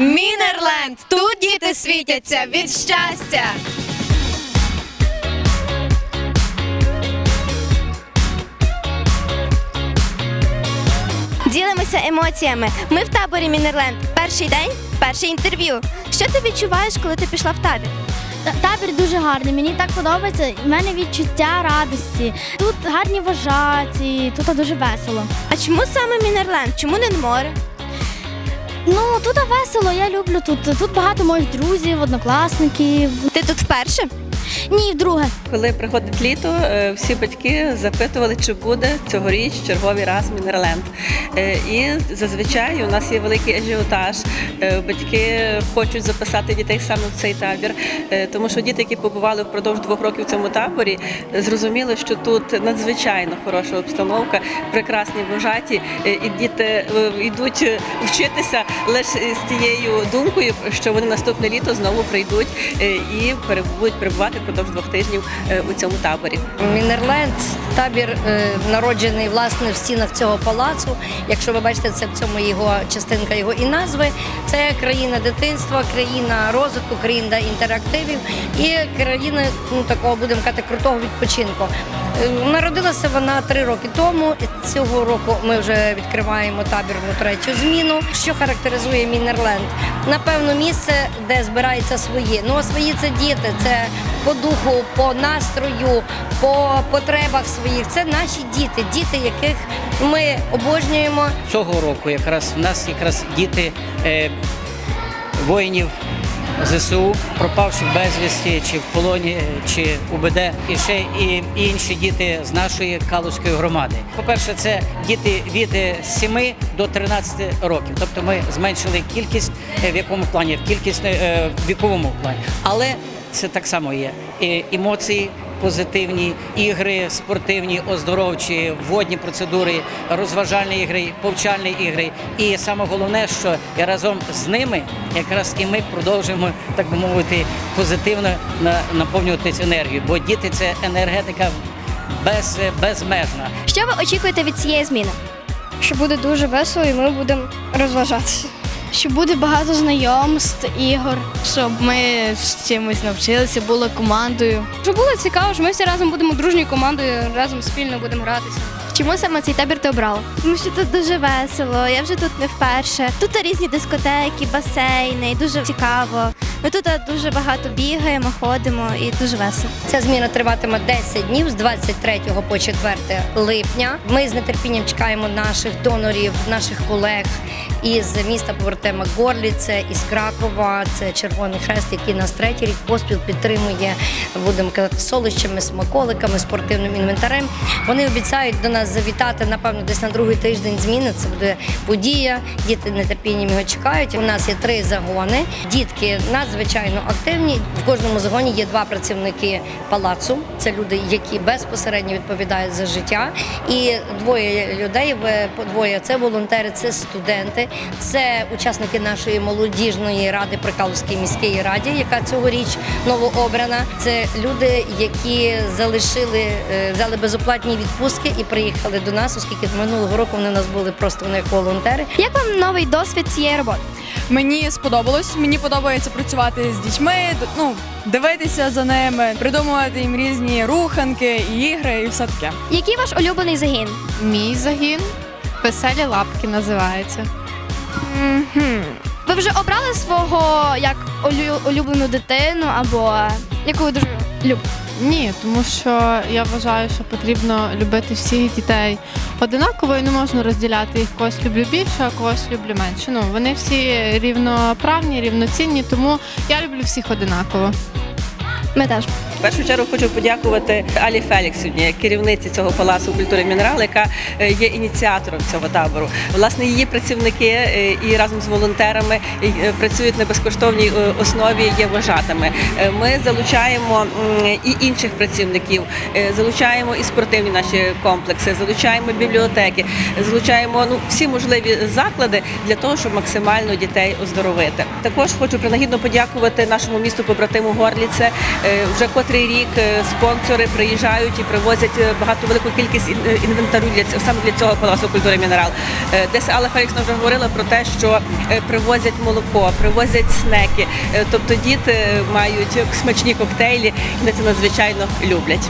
Мінерленд! Тут діти світяться від щастя! Ділимося емоціями. Ми в таборі Мінерленд. Перший день, перше інтерв'ю. Що ти відчуваєш, коли ти пішла в табір? Та- Табір дуже гарний, мені так подобається. У мене відчуття радості. Тут гарні вважаті, тут дуже весело. А чому саме Мінерленд? Чому не море? Ну тут весело, я люблю тут. Тут багато моїх друзів, однокласників. Ти тут вперше? Ні, вдруге. Коли приходить літо, е, всі батьки запитували, чи буде цьогоріч черговий раз Мінерленд. Е, І зазвичай у нас є великий ажіотаж. Е, Батьки хочуть записати дітей саме в цей табір, тому що діти, які побували впродовж двох років в цьому таборі, зрозуміли, що тут надзвичайно хороша обстановка, прекрасні вожаті, і діти йдуть вчитися лише з тією думкою, що вони наступне літо знову прийдуть і перебудуть перебувати впродовж двох тижнів е, у цьому таборі. Мінерленд табір е, народжений власне в стінах цього палацу. Якщо ви бачите, це в цьому його частинка його і назви. Це країна дитинства, країна розвитку, країна інтерактивів і країна ну такого будемо казати крутого відпочинку. Е, Народилася вона три роки тому. Цього року ми вже відкриваємо табірну третю зміну. Що характеризує Мінерленд? Напевно, місце, де збираються свої. Ну а свої це діти, це по духу, по настрою, по потребах своїх. Це наші діти, діти, яких ми обожнюємо. цього року якраз в нас якраз діти е, воїнів ЗСУ, пропавших безвісті, чи в полоні, чи УБД, і ще і інші діти з нашої Калузької громади. По-перше, це діти від е, 7 до 13 років. Тобто ми зменшили кількість е, в якому плані, в кількість е, в віковому плані. Але це так само є. І емоції позитивні ігри, спортивні, оздоровчі, водні процедури, розважальні ігри, повчальні ігри. І саме головне, що разом з ними якраз і ми продовжуємо, так би мовити, позитивно на- наповнюватися енергією. Бо діти це енергетика без, безмежна. Що ви очікуєте від цієї зміни? Що буде дуже весело, і ми будемо розважатися. Що буде багато знайомств, ігор. Щоб ми з чимось навчилися, були командою. Щоб було цікаво, що ми всі разом будемо дружньою командою, разом спільно будемо гратися. Чому саме цей табір ти обрала? Тому що тут дуже весело. Я вже тут не вперше. Тут різні дискотеки, басейни, і дуже цікаво. Ми тут дуже багато бігаємо, ходимо і дуже весело. Ця зміна триватиме 10 днів з 23 по 4 липня. Ми з нетерпінням чекаємо наших донорів, наших колег із міста Повертема Горліце, із Кракова. Це Червоний Хрест, який нас третій рік поспіл підтримує. Будемо казати солищами, смаколиками, спортивним інвентарем. Вони обіцяють до нас завітати, напевно, десь на другий тиждень зміни. Це буде подія. Діти нетерпінням його чекають. У нас є три загони. Дітки надзвичайно активні. В кожному загоні є два працівники палацу. Це люди, які безпосередньо відповідають за життя. І двоє людей, двоє це волонтери, це студенти, це учасники нашої молодіжної ради при міській раді, яка цьогоріч новообрана. Це люди, які залишили, е, взяли безоплатні відпустки і приїхали до нас, оскільки минулого року вони у нас були просто вони як волонтери. Як вам новий досвід цієї роботи? Мені сподобалось. Мені подобається працювати з дітьми, ну дивитися за ними, придумувати їм різні руханки, ігри і все таке. Який ваш улюблений загін? Мій загін веселі лапки називається. Ви вже обрали свого як улю- улюблену дитину або яку ви дуже любите? Ні, тому що я вважаю, що потрібно любити всіх дітей одинаково і не можна розділяти їх когось люблю більше, а когось люблю менше. Ну вони всі рівноправні, рівноцінні, тому я люблю всіх одинаково. Ми теж. Першу чергу хочу подякувати Алі Феліксівні, керівниці цього палацу культури мінерал, яка е, є ініціатором цього табору. Власне, її працівники е, і разом з волонтерами е, працюють на безкоштовній основі, є вожатими. Е, Ми залучаємо і інших працівників, залучаємо і спортивні наші комплекси, залучаємо бібліотеки, залучаємо ну всі можливі заклади для того, щоб максимально дітей оздоровити. Також хочу принагідно подякувати нашому місту побратиму Горліце. Е, Вже котрий рік е, спонсори приїжджають і привозять е, багато велику кількість ін- інвентарю для саме для цього палацу культури мінерал. Десь Алла Феліксна вже говорила про те, що привозять молоко, привозять снеки. Тобто діти мають смачні коктейлі, і це надзвичайно люблять.